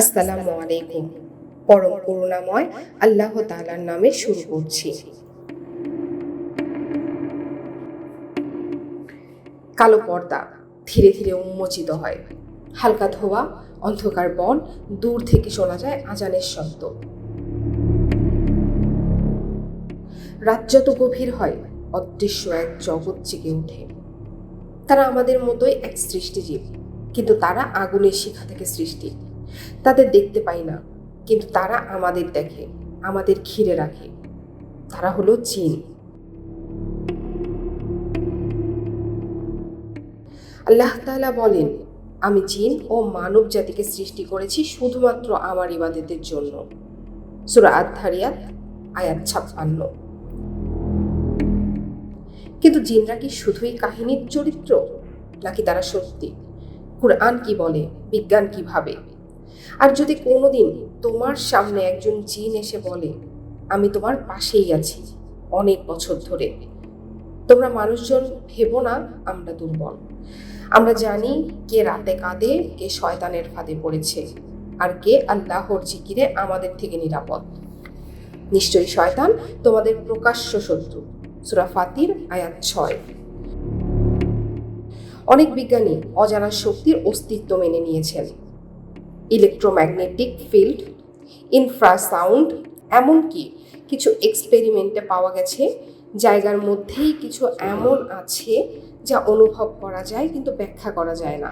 আসসালামু আলাইকুম। পরম করুণাময় আল্লাহ তাআলার নামে শুরু করছি। কালো পর্দা ধীরে ধীরে উন্মোচিত হয়। হালকা ধোয়া, অন্ধকার বন দূর থেকে শোনা যায় আজানের শব্দ। রাত যত গভীর হয়, অদৃশ্য এক জগৎ জেগে ওঠে। তারা আমাদের মতোই এক সৃষ্টিজীব, কিন্তু তারা আগুনের শিখা থেকে সৃষ্টি। তাদের দেখতে পাই না, কিন্তু তারা আমাদের দেখে, আমাদের ঘিরে রাখে। তারা হলো চীন। আল্লাহ তাআলা বলেন, আমি জিন ও মানব জাতিকে সৃষ্টি করেছি শুধুমাত্র আমার ইবাদতের জন্য। সুরা আধারিয়াত আয়াত ছাপ্পান্ন। কিন্তু জিনরা কি শুধুই কাহিনীর চরিত্র, নাকি তারা সত্যি? কুরআন কি বলে, বিজ্ঞান কি ভাবে? আর যদি কোনোদিন তোমার সামনে একজন জিন এসে বলে, আমি তোমার পাশেই আছি অনেক বছর ধরে। তোমরা মানুষজন ভেবো না, আমরা দুর্বল। আমরা জানি কে রাতে কাঁদে, কে শয়তানের ফাঁদে পড়েছে, আর কে আল্লাহর জিকিরে আমাদের থেকে নিরাপদ। নিশ্চয়ই শয়তান তোমাদের প্রকাশ্য শত্রু। সুরা ফাতির, আয়াত ছয়। অনেক বিজ্ঞানী অজানা শক্তির অস্তিত্ব মেনে নিয়েছেন। ইলেকট্রোম্যাগনেটিক ফিল্ড ইনফ্রাসাউন্ড এমনকি কিছু এক্সপেরিমেন্টে পাওয়া গেছে, জায়গার মধ্যেই কিছু এমন আছে যা অনুভব করা যায় কিন্তু ব্যাখ্যা করা যায় না।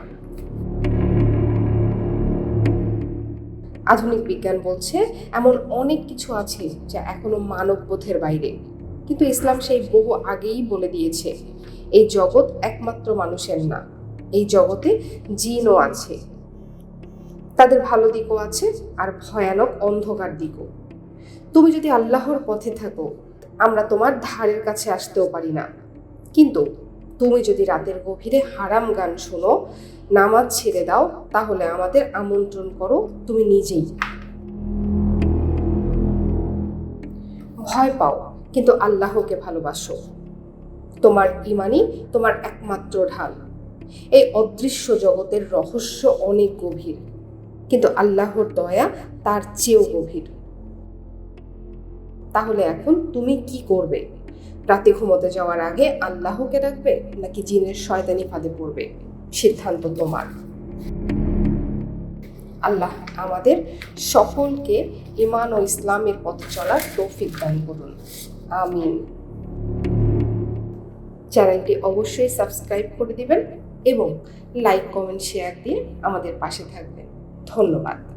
আধুনিক বিজ্ঞান বলছে এমন অনেক কিছু আছে যা এখনও মানববোধের বাইরে, কিন্তু ইসলাম সেই বহু আগেই বলে দিয়েছে, এই জগৎ একমাত্র মানুষের না, এই জগতে জিনও আছে। তাদের ভালো দিকও আছে আর ভয়ানক অন্ধকার দিকও। তুমি যদি আল্লাহর পথে থাকো, আমরা তোমার ধারের কাছে আসতেও পারি না। কিন্তু তুমি যদি রাতের গভীরে হারাম গান শোনো, নামাজ ছেড়ে দাও, তাহলে আমাদের আমন্ত্রণ করো তুমি নিজেই। ভয় পাও, কিন্তু আল্লাহকে ভালোবাসো। তোমার ইমানই তোমার একমাত্র ঢাল। এই অদৃশ্য জগতের রহস্য অনেক গভীর। কিন্তু আল্লাহর দয়া তার চেয়েও গভীর। তাহলে এখন তুমি কি করবে? রাতে ঘুমোতে যাওয়ার আগে আল্লাহকে ডাকবে নাকি জিনের শয়তানি ফাঁদে পড়বে? সিদ্ধান্ত তোমার। আল্লাহ আমাদের সকলকে ইমান ও ইসলামের পথে চলার তৌফিক দান করুন। আমিন। চ্যানেলটি অবশ্যই সাবস্ক্রাইব করে দিবেন এবং লাইক, কমেন্ট, শেয়ার দিয়ে আমাদের পাশে থাকবেন। ধন্যবাদ।